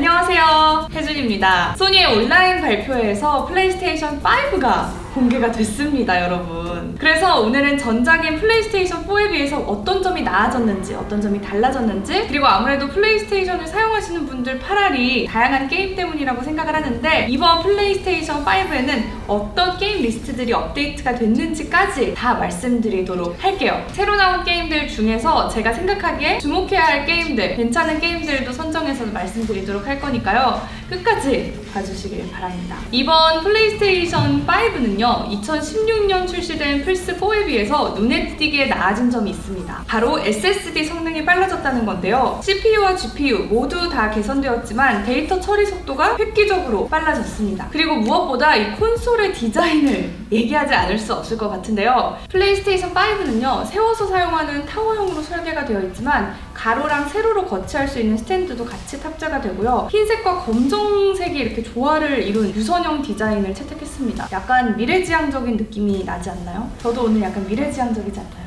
안녕하세요. 혜준입니다. 소니의 온라인 발표회에서 플레이스테이션 5가 공개가 됐습니다, 여러분. 그래서 오늘은 전작인 플레이스테이션 4에 비해서 어떤 점이 나아졌는지, 어떤 점이 달라졌는지, 그리고 아무래도 플레이스테이션을 사용하시는 분들 파랄이 다양한 게임 때문이라고 생각을 하는데, 이번 플레이스테이션 5에는 어떤 게임 리스트들이 업데이트가 됐는지까지 다 말씀드리도록 할게요. 새로 나온 게임들 중에서 제가 생각하기에 주목해야 할 게임들, 괜찮은 게임들도 선정해서 말씀드리도록 할 거니까요. 끝까지 봐주시길 바랍니다. 이번 플레이스테이션 5는요, 2016년 출시된 플스4에 비해서 눈에 띄게 나아진 점이 있습니다. 바로 SSD 성능이 빨라졌다는 건데요. CPU와 GPU 모두 다 개선되었지만 데이터 처리 속도가 획기적으로 빨라졌습니다. 그리고 무엇보다 이 콘솔의 디자인을 얘기하지 않을 수 없을 것 같은데요. 플레이스테이션 5는요, 세워서 사용하는 타워형으로 설계가 되어 있지만 가로랑 세로로 거치할 수 있는 스탠드도 같이 탑재가 되고요. 흰색과 검정색이 이렇게 조화를 이룬 유선형 디자인을 채택했습니다. 약간 미래지향적인 느낌이 나지 않나요? 저도 오늘 약간 미래지향적이지 않나요?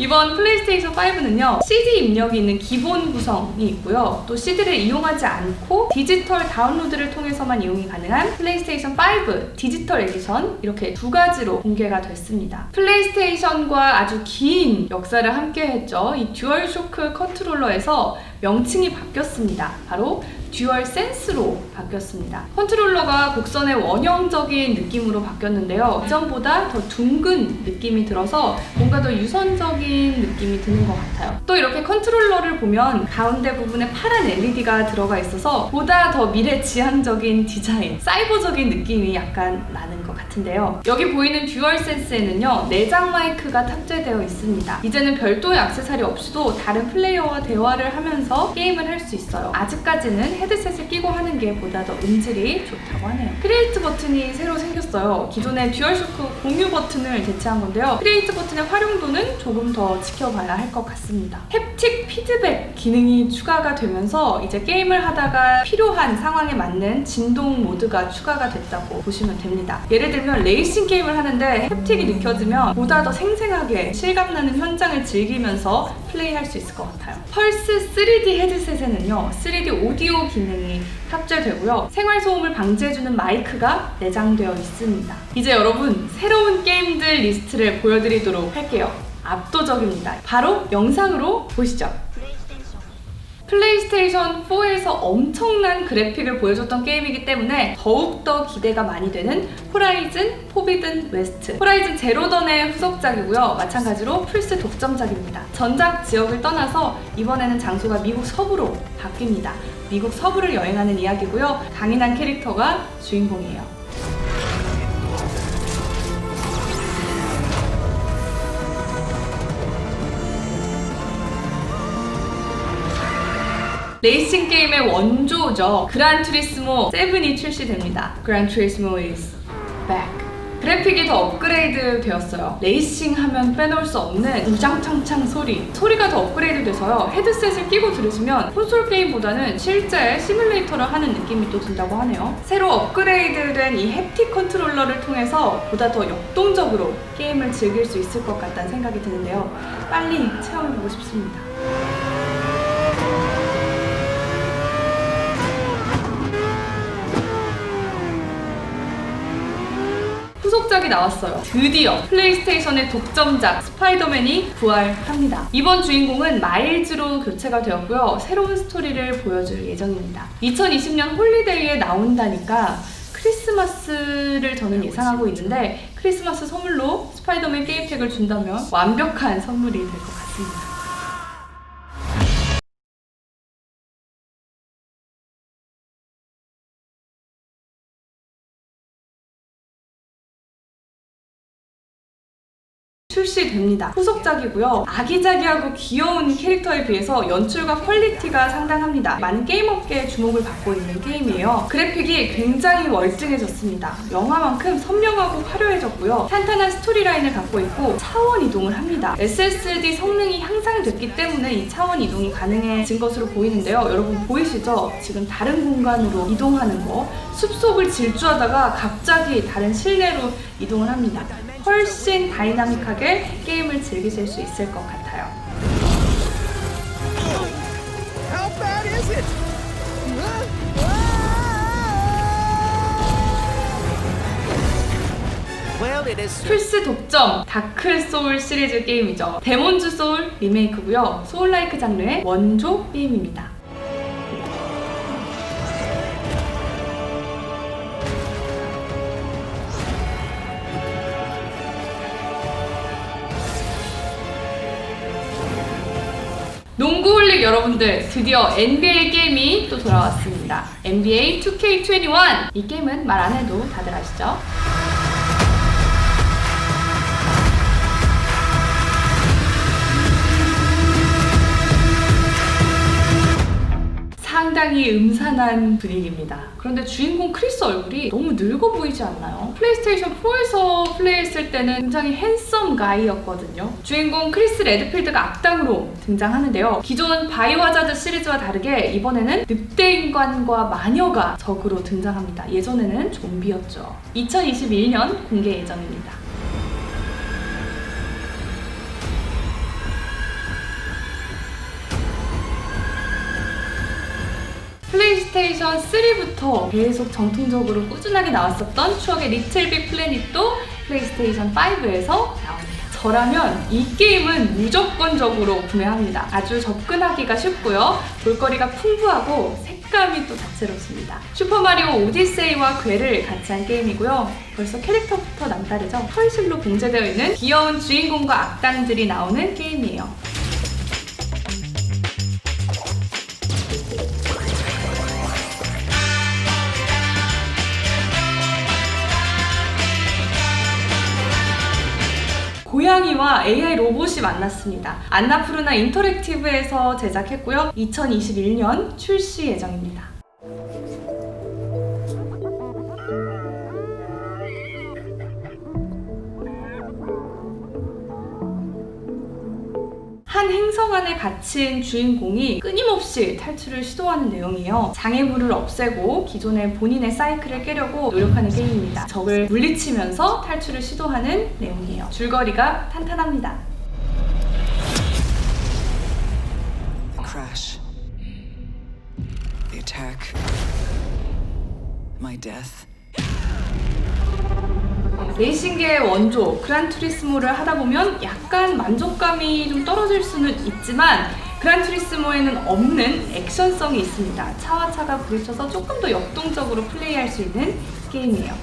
이번 플레이스테이션 5는요 CD 입력이 있는 기본 구성이 있고요. 또 CD를 이용하지 않고 디지털 다운로드를 통해서만 이용이 가능한 플레이스테이션 5 디지털 에디션 이렇게 두 가지로 공개가 됐습니다. 플레이스테이션과 아주 긴 역사를 함께 했죠. 이 듀얼 쇼크 컨트롤러에서 명칭이 바뀌었습니다. 바로 듀얼 센스로 바뀌었습니다. 컨트롤러가 곡선의 원형적인 느낌으로 바뀌었는데요. 이전보다 더 둥근 느낌이 들어서 뭔가 더 유선적인 느낌이 드는 것 같아요. 또 이렇게 컨트롤러를 보면 가운데 부분에 파란 LED가 들어가 있어서 보다 더 미래 지향적인 디자인, 사이버적인 느낌이 약간 나는 것 같은데요. 여기 보이는 듀얼 센스에는요, 내장 마이크가 탑재되어 있습니다. 이제는 별도의 액세서리 없이도 다른 플레이어와 대화를 하면서 게임을 할 수 있어요. 아직까지는 헤드셋을 끼고 하는 게 보다 더 음질이 좋다고 하네요. 크리에이트 버튼이 새로 생겼어요. 기존의 듀얼쇼크 공유 버튼을 대체한 건데요. 크리에이트 버튼의 활용도는 조금 더 지켜봐야 할 것 같습니다. 햅틱 피드백 기능이 추가가 되면서 이제 게임을 하다가 필요한 상황에 맞는 진동 모드가 추가가 됐다고 보시면 됩니다. 예를 들면 레이싱 게임을 하는데 햅틱이 느껴지면 보다 더 생생하게 실감나는 현장을 즐기면서 플레이할 수 있을 것 같아요. 펄스 3D 헤드셋에는요, 3D 오디오 기능이 탑재되고요. 생활 소음을 방지해주는 마이크가 내장되어 있습니다. 이제 여러분 새로운 게임들 리스트를 보여드리도록 할게요. 압도적입니다. 바로 영상으로 보시죠. 플레이스테이션 4에서 엄청난 그래픽을 보여줬던 게임이기 때문에 더욱더 기대가 많이 되는 호라이즌 포비든 웨스트. 호라이즌 제로던의 후속작이고요. 마찬가지로 플스 독점작입니다. 전작 지역을 떠나서 이번에는 장소가 미국 서부로 바뀝니다. 미국 서부를 여행하는 이야기고요. 강인한 캐릭터가 주인공이에요. 레이싱 게임의 원조죠. 그란 투리스모 7이 출시됩니다. 그란 투리스모 is back. 그래픽이 더 업그레이드 되었어요. 레이싱 하면 빼놓을 수 없는 우장창창 소리. 소리가 더 업그레이드 돼서요. 헤드셋을 끼고 들으시면 콘솔 게임보다는 실제 시뮬레이터를 하는 느낌이 또 든다고 하네요. 새로 업그레이드된 이 햅틱 컨트롤러를 통해서 보다 더 역동적으로 게임을 즐길 수 있을 것 같다는 생각이 드는데요. 빨리 체험해보고 싶습니다. 후속작이 나왔어요. 드디어 플레이스테이션의 독점작 스파이더맨이 부활합니다. 이번 주인공은 마일즈로 교체가 되었고요. 새로운 스토리를 보여줄 예정입니다. 2020년 홀리데이에 나온다니까 크리스마스를 저는 예상하고 있는데 크리스마스 선물로 스파이더맨 게임팩을 준다면 완벽한 선물이 될 것 같습니다. 출시됩니다. 후속작이고요. 아기자기하고 귀여운 캐릭터에 비해서 연출과 퀄리티가 상당합니다. 많은 게임 업계의 주목을 받고 있는 게임이에요. 그래픽이 굉장히 월등해졌습니다. 영화만큼 선명하고 화려해졌고요. 탄탄한 스토리라인을 갖고 있고 차원 이동을 합니다. SSD 성능이 향상됐기 때문에 이 차원 이동이 가능해진 것으로 보이는데요. 여러분 보이시죠? 지금 다른 공간으로 이동하는 거. 숲속을 질주하다가 갑자기 다른 실내로 이동을 합니다. 훨씬 다이나믹하게 게임을 즐기실 수 있을 것 같아요. 플스 독점 다크 소울 시리즈 게임이죠. 데몬즈 소울 리메이크고요. 소울라이크 장르의 원조 게임입니다. 농구 홀릭 여러분들 드디어 NBA 게임이 또 돌아왔습니다. NBA 2K21 이 게임은 말 안 해도 다들 아시죠? 상당히 음산한 분위기입니다. 그런데 주인공 크리스 얼굴이 너무 늙어 보이지 않나요? 플레이스테이션 4에서 플레이했을 때는 굉장히 핸섬 가이였거든요. 주인공 크리스 레드필드가 악당으로 등장하는데요. 기존 바이오하자드 시리즈와 다르게 이번에는 늑대 인간과 마녀가 적으로 등장합니다. 예전에는 좀비였죠. 2021년 공개 예정입니다. 플레이스테이션 3부터 계속 정통적으로 꾸준하게 나왔었던 추억의 리틀 빅 플래닛도 플레이스테이션 5에서 나옵니다. 저라면 이 게임은 무조건적으로 구매합니다. 아주 접근하기가 쉽고요. 볼거리가 풍부하고 색감이 또 다채롭습니다. 슈퍼마리오 오디세이와 괴를 같이 한 게임이고요. 벌써 캐릭터부터 남다르죠? 털실로 봉제되어 있는 귀여운 주인공과 악당들이 나오는 게임이에요. 고양이와 AI 로봇이 만났습니다. 안나푸르나 인터랙티브에서 제작했고요. 2021년 출시 예정입니다. 한 행성 안에 갇힌 주인공이 끊임없이 탈출을 시도하는 내용이에요. 장애물을 없애고 기존의 본인의 사이클을 깨려고 노력하는 게임입니다. 적을 물리치면서 탈출을 시도하는 내용이에요. 줄거리가 탄탄합니다. Crash. The attack. My death. 레이싱계의 원조 그란투리스모를 하다 보면 약간 만족감이 좀 떨어질 수는 있지만 그란투리스모에는 없는 액션성이 있습니다. 차와 차가 부딪혀서 조금 더 역동적으로 플레이할 수 있는 게임이에요.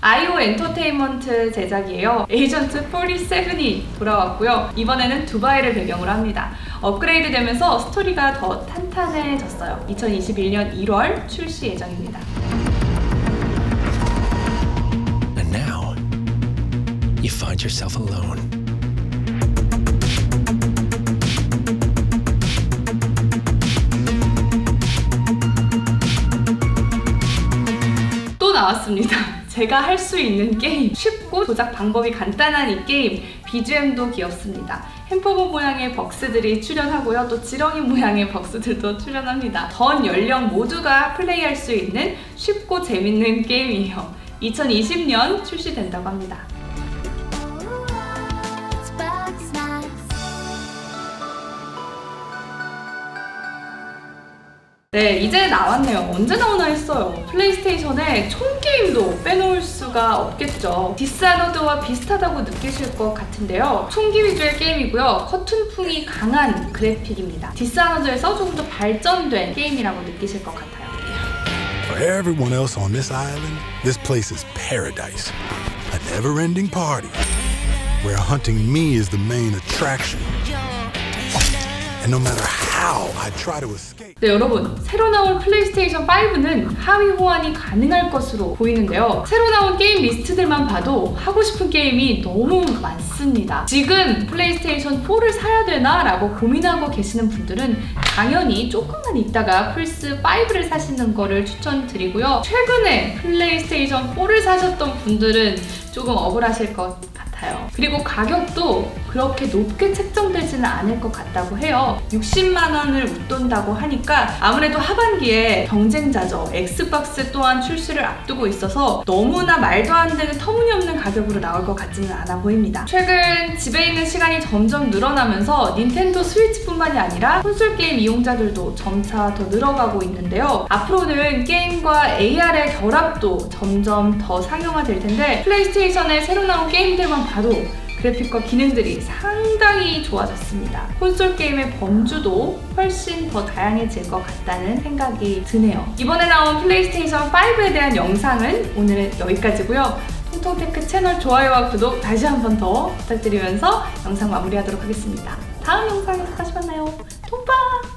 아이오 엔터테인먼트 제작이에요. 에이전트 47이 돌아왔고요. 이번에는 두바이를 배경으로 합니다. 업그레이드 되면서 스토리가 더 탄탄해졌어요. 2021년 1월 출시 예정입니다. And now, you find yourself alone. 또 나왔습니다. 제가 할 수 있는 게임. 쉽고 조작 방법이 간단한 이 게임. BGM도 귀엽습니다. 햄버거 모양의 벅스들이 출연하고요. 또 지렁이 모양의 벅스들도 출연합니다. 전 연령 모두가 플레이할 수 있는 쉽고 재밌는 게임이에요. 2020년 출시된다고 합니다. 네, 이제 나왔네요. 언제 나오나 했어요. 플레이스테이션에 총 게임도 빼놓을 수가 없겠죠. 디스아너드와 비슷하다고 느끼실 것 같은데요. 총기 위주의 게임이고요. 커튼풍이 강한 그래픽입니다. 디스아너드에서 조금 더 발전된 게임이라고 느끼실 것 같아요. For everyone else on this island, this place is paradise. A never ending party where hunting me is the main attraction. And no matter how 네, 여러분. 새로 나온 플레이스테이션 5는 하위 호환이 가능할 것으로 보이는데요. 새로 나온 게임 리스트들만 봐도 하고 싶은 게임이 너무 많습니다. 지금 플레이스테이션 4를 사야 되나? 라고 고민하고 계시는 분들은 당연히 조금만 있다가 플스 5를 사시는 거를 추천드리고요. 최근에 플레이스테이션 4를 사셨던 분들은 조금 억울하실 것 같아요. 그리고 가격도 그렇게 높게 책정되지는 않을 것 같다고 해요. 60만 원을 웃돈다고 하니까 아무래도 하반기에 경쟁자죠. 엑스박스 또한 출시를 앞두고 있어서 너무나 말도 안 되는 터무니없는 가격으로 나올 것 같지는 않아 보입니다. 최근 집에 있는 시간이 점점 늘어나면서 닌텐도 스위치뿐만이 아니라 콘솔 게임 이용자들도 점차 더 늘어가고 있는데요. 앞으로는 게임과 AR의 결합도 점점 더 상용화될 텐데 플레이스테이션의 새로 나온 게임들만 봐도 그래픽과 기능들이 상당히 좋아졌습니다. 콘솔 게임의 범주도 훨씬 더 다양해질 것 같다는 생각이 드네요. 이번에 나온 플레이스테이션 5에 대한 영상은 오늘 여기까지고요. 통통테크 채널 좋아요와 구독 다시 한 번 더 부탁드리면서 영상 마무리하도록 하겠습니다. 다음 영상에서 다시 만나요. 통빠!